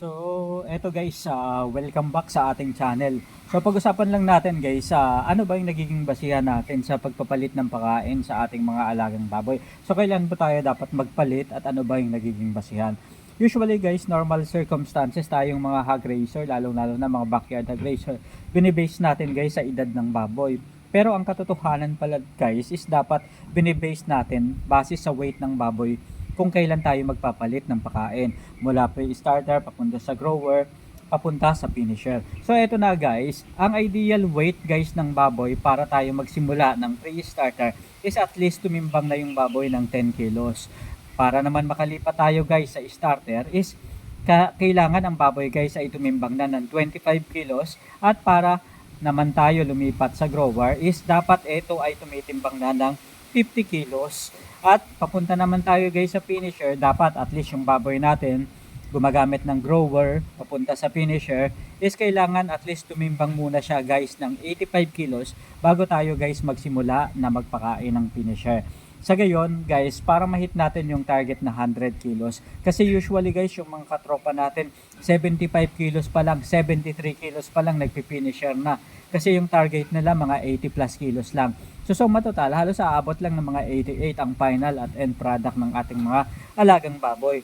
So, eto guys, ah, welcome back sa ating channel. So, pag-usapan lang natin guys, ah, ano ba yung nagiging basihan natin sa pagpapalit ng pagkain sa ating mga alagang baboy? So, kailan ba tayo dapat magpalit at ano ba yung nagiging basihan? Usually guys, normal circumstances tayong mga hog raiser, lalong-lalo na mga backyard hog raiser, binibase natin guys sa edad ng baboy. Pero ang katotohanan pala guys is dapat binibase natin base sa weight ng baboy kung kailan tayo magpapalit ng pagkain mula pre-starter papunta sa grower papunta sa finisher. So eto na guys, ang ideal weight guys ng baboy para tayo magsimula ng pre-starter is at least tumimbang na yung baboy ng 10 kilos. Para naman makalipat tayo guys sa starter is ka- kailangan ang baboy guys ay tumimbang na ng 25 kilos at para naman tayo lumipat sa grower is dapat ito ay tumitimbang na ng 50 kilos. At papunta naman tayo guys sa finisher, dapat at least yung baboy natin gumagamit ng grower papunta sa finisher is kailangan at least tumimbang muna siya guys ng 85 kilos bago tayo guys magsimula na magpakain ng finisher. Sa gayon, guys, para ma-hit natin yung target na 100 kilos. Kasi usually, guys, yung mga katropa natin, 75 kilos pa lang, 73 kilos pa lang nagpipinisher na. Kasi yung target nila, mga 80 plus kilos lang. So, suma total, halos aabot lang ng mga 88 ang final at end product ng ating mga alagang baboy.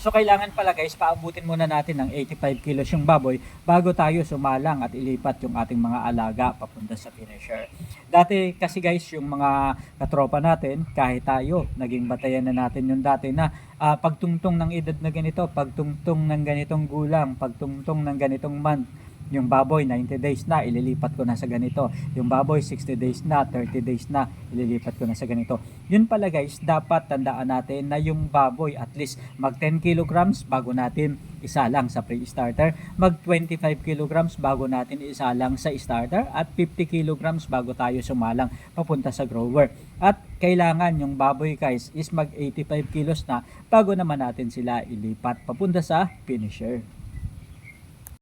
So kailangan pala guys, paabutin muna natin ng 85 kilos yung baboy bago tayo sumalang at ilipat yung ating mga alaga papunta sa finisher. Dati kasi guys, yung mga katropa natin, kahit tayo, naging batayan na natin yung dati na ah, pagtungtong ng edad na ganito, pagtungtong ng ganitong gulang, pagtungtong ng ganitong month, yung baboy 90 days na ililipat ko na sa ganito. Yung baboy 60 days na 30 days na ililipat ko na sa ganito. Yun pala guys dapat tandaan natin na yung baboy at least mag 10 kilograms bago natin isalang sa pre-starter. Mag 25 kilograms bago natin isalang sa starter at 50 kilograms bago tayo sumalang papunta sa grower. At kailangan yung baboy guys is mag 85 kilos na bago naman natin sila ilipat papunta sa finisher